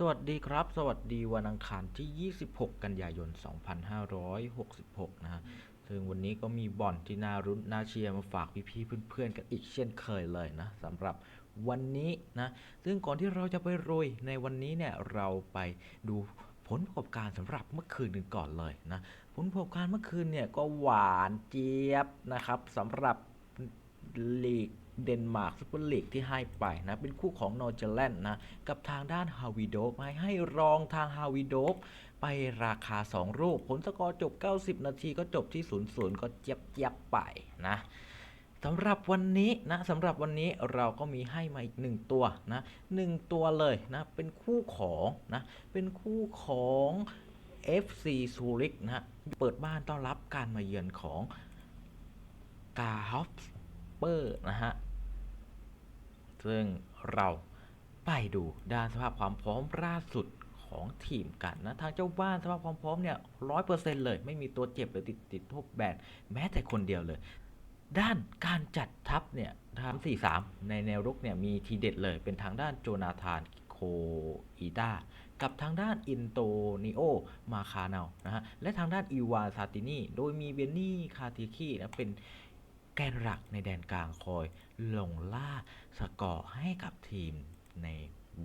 สวัสดีครับ สวัสดีวันอังคารที่ 26 กันยายน 2566 นะฮะซึ่งวันนี้ก็มีบ่อนที่น่ารุ้นน่าเชียร์มาฝากพี่ๆเพื่อนๆกันอีกเช่นเคยเลยนะสำหรับวันนี้นะ ซึ่งก่อนที่เราจะไปโรยในวันนี้เนี่ยเราไปดูผลประกอบการสำหรับเมื่อคืนกันก่อนเลยนะผลประกอบการเมื่อคืนเนี่ยก็หวานเจี๊ยบนะครับสำหรับลีก เดนมาร์กซุปเปอร์ลีกที่ให้ไปนะเป็นคู่ของนอร์เจแลนด์นะกับทางด้านฮาวิโดกให้ให้รองทางฮาวิโดกไปราคา 2 รูป ผลสกอร์จบ 90 นาทีก็จบที่ 0-0 ก็เจี๊ยบเจี๊ยบไปนะสำหรับวันนี้นะสำหรับวันนี้เราก็มีให้มาอีกหนึ่งตัวนะหนึ่งตัวเลยนะเป็นคู่ของนะเป็นคู่ของ FC ซูริกนะฮะเปิดบ้านต้อนรับการมาเยือนของกาฮอฟเปอร์นะฮะ ซึ่งเราไปดูด้านสภาพความพร้อมล่าสุดของทีมกันนะ ทางเจ้าบ้านสภาพความพร้อมเนี่ยร้อยเปอร์เซ็นต์เลย ไม่มีตัวเจ็บหรือติดติดทบแบนแม้แต่คนเดียวเลย ด้านการจัดทัพเนี่ยทาง4-3ในแนวรุกเนี่ยมีทีเด็ดเลยเป็นทางด้านโจนาธานโคอีตากับทางด้านอินโตนิโอ มาคาเนานะฮะ และทางด้านอีวานซาตินี โดยมีเวนนี่ คาติคีนะเป็น แกนหลักในแดนกลางคอยลงล่าสกอร์ให้กับทีมใน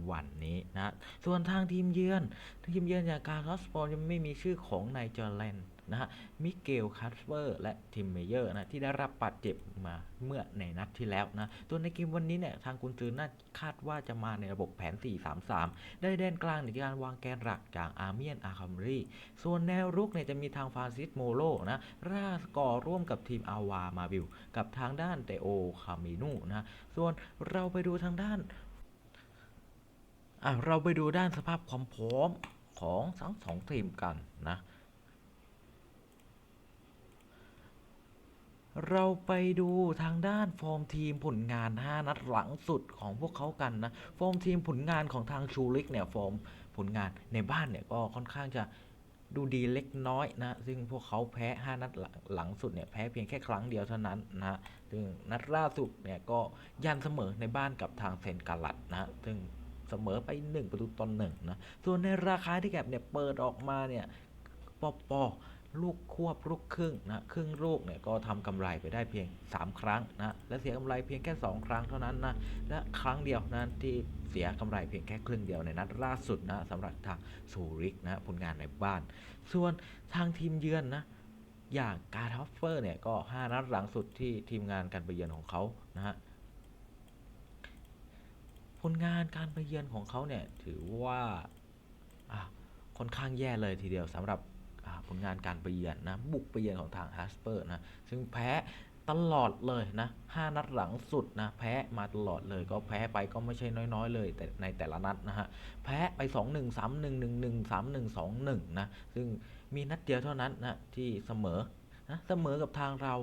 วันนี้นะส่วนทางทีมเยือนทีมเยือนจากการลอสปอร์ยังไม่มีชื่อของไนเจอร์แลนนะฮะมิเกลคัสเปอร์และทิมเมเยอร์นะที่ได้รับบาดเจ็บมาเมื่อในนัดที่แล้วนะตัวในเกมวันนี้เนี่ยทางกุนซือน่าคาดว่าจะมาในระบบแผน 4-3-3 ได้แดนกลางในการวางแกนหลักจากอาร์เมียนอาคัมรีส่วนแนวรุกเนี่ยจะมีทางฟานซิสโมโลนะร่าสกอร์ร่วมกับทีมอาวามาบิล กับทางด้านเตโอคามินูนะส่วนเราไปดูทางด้าน อะเราไปดูด้านสภาพความพร้อมของทั้งสองทีมกันนะ เราไปดูทางด้านฟอร์มทีมผลงาน 5 นัดหลังสุดของพวกเขากันนะ ฟอร์มทีมผลงานของทางชูริกเนี่ย ฟอร์มผลงานในบ้านเนี่ยก็ค่อนข้างจะดูดีเล็กน้อยนะ ซึ่งพวกเขาแพ้ 5 นัดหลังหลังสุดเนี่ย แพ้เพียงแค่ครั้งเดียวเท่านั้นนะซึ่งนัดล่าสุดเนี่ยก็ยันเสมอในบ้านกับทางเซนกาลัดนะ ซึ่ง เสมอไป 1 ประตูต่อหนึ่งนะ ส่วนในราคาที่แกบเนี่ยเปิดออกมาเนี่ยปอปอลูกควบลูกครึ่งนะครึ่งลูกเนี่ยก็ทำกำไรไปได้เพียง 3 ครั้งนะและเสียกำไรเพียงแค่ 2 ครั้งเท่านั้นนะและครั้งเดียวนะที่เสียกำไรเพียงแค่ครึ่งเดียวในนัดล่าสุดนะสำหรับทางซูริกนะผลงานในบ้าน ส่วนทางทีมเยือนนะอย่างการ์ฮอฟเฟอร์เนี่ยก็ 5 นัดหลังสุดที่ทีมงานการไปเยือนของเขานะฮะ ผลงานการไปเยือนของเขาเนี่ยถือว่าค่อนข้างแย่เลยทีเดียวสำหรับผลงานการไปเยือนนะบุกไปเยือนของทางฮัสเปอร์นะซึ่งแพ้ตลอดเลยนะห้านัดหลังสุดนะแพ้มาตลอดเลยก็แพ้ไปก็ไม่ใช่น้อยๆ เลยแต่ในแต่ละนัดนะฮะแพ้ไป 2 1 3 1 1 1 3 1 2 1นะซึ่งมีนัดเดียวเท่านั้นนะที่เสมอนะเสมอกับทางเรา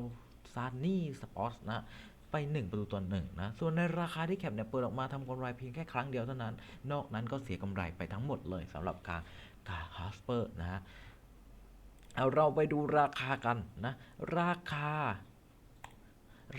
ซานนี่สปอร์ตนะ ไป 1 ประตูต่อหนึ่งนะ ส่วนในราคาที่แคปเนี่ยเปิดออกมาทำกำไรเพียงแค่ครั้งเดียวเท่านั้น นอกนั้นก็เสียกำไรไปทั้งหมดเลยสำหรับการกาฮัสเปอร์นะฮะเอาเราไปดูราคากันนะ ราคา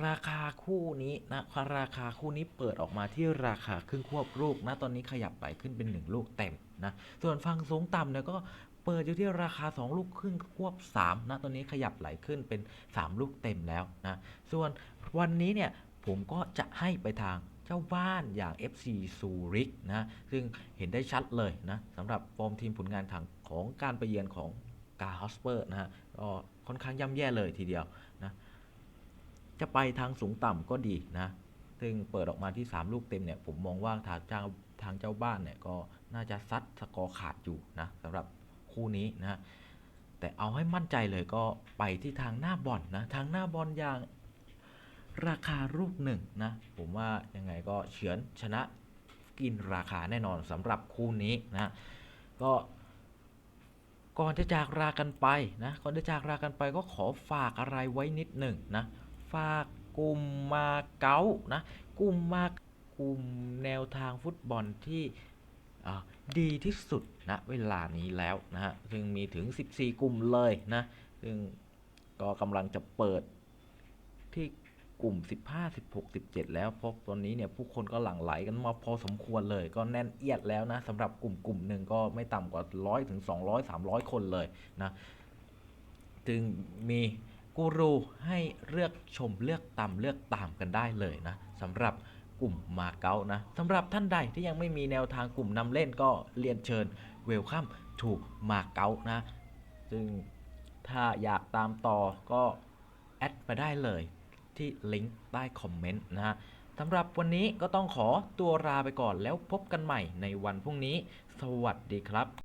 ราคาคู่นี้นะราคาคู่นี้เปิดออกมาที่ราคาครึ่งควบลูกนะ ตอนนี้ขยับไปขึ้นเป็น 1 ลูกเต็มนะ ส่วนฝั่งสูงต่ำเนี่ยก็เปิดอยู่ที่ราคา 2 ลูกครึ่งควบ3นะตอนนี้ขยับไหลขึ้นเป็น 3 ลูกเต็มแล้วนะส่วนวันนี้เนี่ยผมก็จะให้ไปทางเจ้าบ้านอย่าง FC ซูริกนะซึ่งเห็นได้ชัดเลยนะสำหรับฟอร์มทีมผลงานทางของการไปเยือนของกาฮอสเปอร์นะฮะก็ค่อนข้างย่ำแย่เลยทีเดียวนะจะไปทางสูงต่ำก็ดีนะซึ่งเปิดออกมาที่ 3 ลูกเต็มเนี่ยผมมองว่าทางเจ้าทางเจ้าบ้านเนี่ยก็น่าจะซัดสกอร์ขาดอยู่นะสำหรับ คู่นี้นะแต่เอาให้มั่นใจเลยก็ไปที่ทางหน้าบอลนะทางหน้าบอลอย่างราคาลูกหนึ่งนะผมว่ายังไงก็เฉือนชนะกินราคาแน่นอนสำหรับคู่นี้นะก็ก่อนจะจากลากันไปนะก่อนจะจากลากันไปก็ขอฝากอะไรไว้นิดหนึ่งนะฝากกลุ่มมาเก๊านะกลุ่มมากลุ่มแนวทางฟุตบอลที่ ดีที่สุดณเวลานี้แล้วนะฮะ ซึ่งมีถึง 14 กลุ่มเลยนะ ซึ่งก็กำลังจะเปิดที่กลุ่ม 15 16 17 แล้วเพราะตอนนี้เนี่ยผู้คนก็หลั่งไหลกันมาพอสมควรเลย ก็แน่นเอียดแล้วนะสำหรับกลุ่มกลุ่มหนึ่งก็ไม่ต่ำกว่า 100ถึง200 300 คนเลยนะจึงมีกูรูให้เลือกชมเลือกตามเลือกตามกันได้เลยนะสำหรับ กลุ่มมาเก๊านะสำหรับท่านใดที่ยังไม่มีแนวทางกลุ่มนำเล่นก็เรียนเชิญเวลคัมถูกมาเก๊านะซึ่งถ้าอยากตามต่อก็แอดมาได้เลยที่ลิงก์ใต้คอมเมนต์นะฮะสำหรับวันนี้ก็ต้องขอตัวลาไปก่อนแล้วพบกันใหม่ในวันพรุ่งนี้ สวัสดีครับ